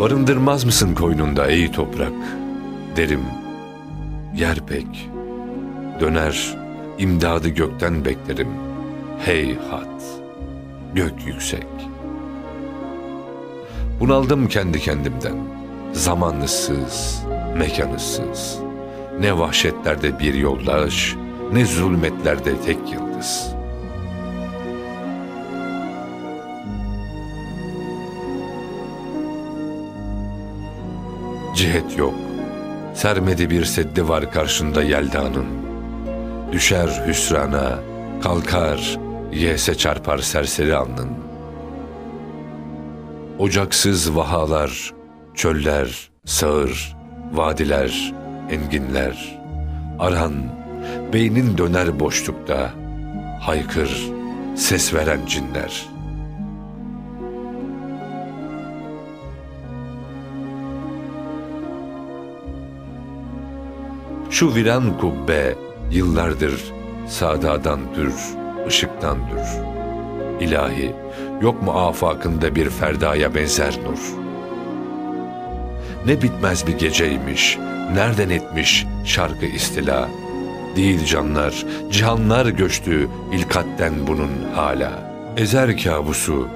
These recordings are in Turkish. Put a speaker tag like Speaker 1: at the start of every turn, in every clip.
Speaker 1: Barındırmaz mısın koynunda ey toprak? Derim, yer pek. Döner, imdadı gökten beklerim. Heyhat, gök yüksek. Bunaldım kendi kendimden. Zamanlısız, mekanısız. Ne vahşetlerde bir yoldaş, ne zulmetlerde tek yıldız.'' Cihet yok. Sermedi bir seddi var karşında yeldanın. Düşer hüsrana, kalkar, yese çarpar serseri alnın. Ocaksız vahalar, çöller, sağır, vadiler, enginler. Aran, beynin döner boşlukta, haykır, ses veren cinler.'' Şu viran kubbe yıllardır sadadan dür, ışıktan dür. İlahi, yok mu afakında bir ferdaya benzer nur? Ne bitmez bir geceymiş, nereden etmiş şarkı istila? Değil canlar, cihanlar göçtü ilkatten bunun hala. Ezer kabusu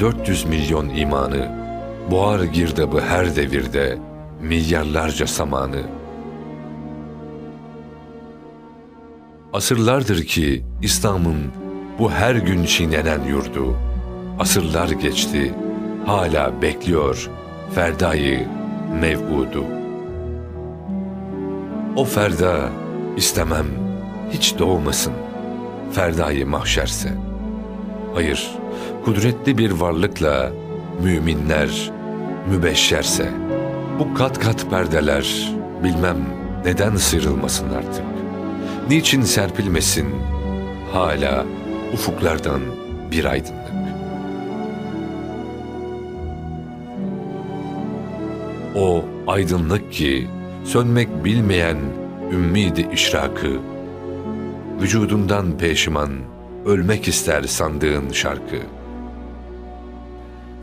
Speaker 1: 350-400 milyon imanı, boğar girdabı her devirde, milyarlarca samanı.'' Asırlardır ki İslam'ın bu her gün çiğnenen yurdu, asırlar geçti, hala bekliyor ferdayı mev'udu. O ferda istemem hiç doğmasın, ferdayı mahşerse. Hayır, kudretli bir varlıkla müminler mübeşşerse, bu kat kat perdeler bilmem neden sıyrılmasın artık. Niçin serpilmesin hala ufuklardan bir aydınlık? O aydınlık ki sönmek bilmeyen ümmidi işrakı, vücudundan peşiman ölmek ister sandığın şarkı.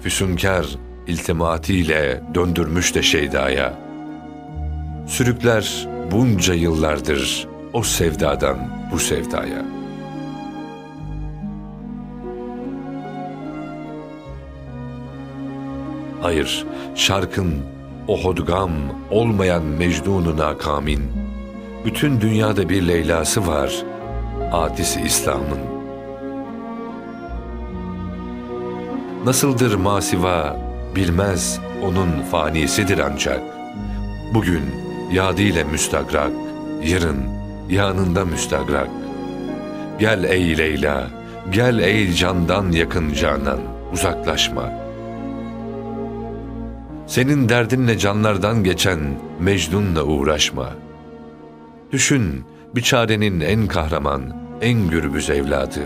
Speaker 1: Füsunkar iltimatiyle döndürmüş de şeydaya, sürükler bunca yıllardır o sevdadan bu sevdaya. Hayır, şarkın o hodgam olmayan Mecnun-u bütün dünyada bir Leyla'sı var, adisi İslam'ın. Nasıldır masiva bilmez onun fanisidir ancak. Bugün yadıyla müstagrak, yarın yanında müstagrak. Gel ey Leyla, gel ey candan yakın canan, uzaklaşma. Senin derdinle canlardan geçen Mecnun'la uğraşma. Düşün, bir çarenin en kahraman, en gürbüz evladı.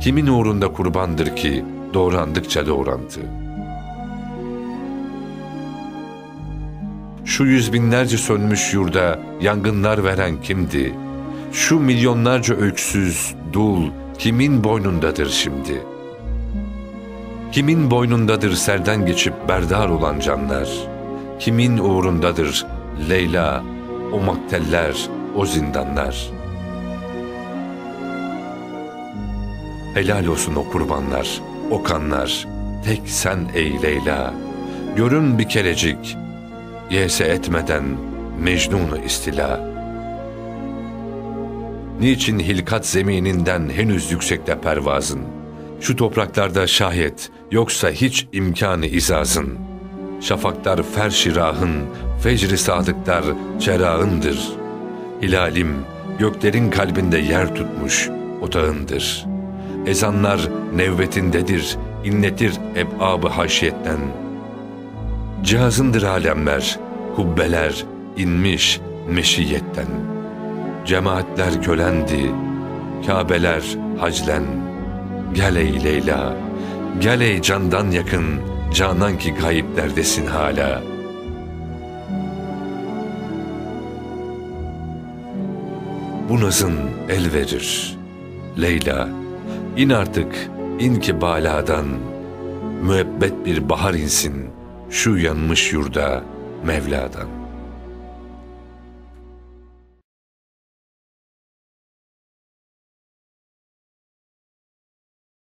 Speaker 1: Kimin uğrunda kurbandır ki doğrandıkça doğrandı. Şu yüz binlerce sönmüş yurda yangınlar veren kimdi? Şu milyonlarca öksüz, dul kimin boynundadır şimdi? Kimin boynundadır serden geçip berdar olan canlar? Kimin uğrundadır Leyla, o makteller, o zindanlar? Helal olsun o kurbanlar, o kanlar, tek sen ey Leyla. Görün bir kerecik, yese etmeden Mecnun'u istila. Niçin hilkat zemininden henüz yüksekte pervazın? Şu topraklarda şayet, yoksa hiç imkanı izazın. Şafaklar ferşirahın, fecri sadıklar cerağındır. Hilalim, göklerin kalbinde yer tutmuş otağındır. Ezanlar nevbetindedir, inletir ebab-ı haşiyetten. Cihazındır alemler, kubbeler inmiş meşiyetten. Cemaatler kölendi, Kabeler haclen. Gel ey Leyla, gel ey candan yakın, canan ki gayiplerdesin hala. Bu nazın el verir. Leyla, in artık, in ki baladan, müebbet bir bahar insin şu yanmış yurda Mevla'dan.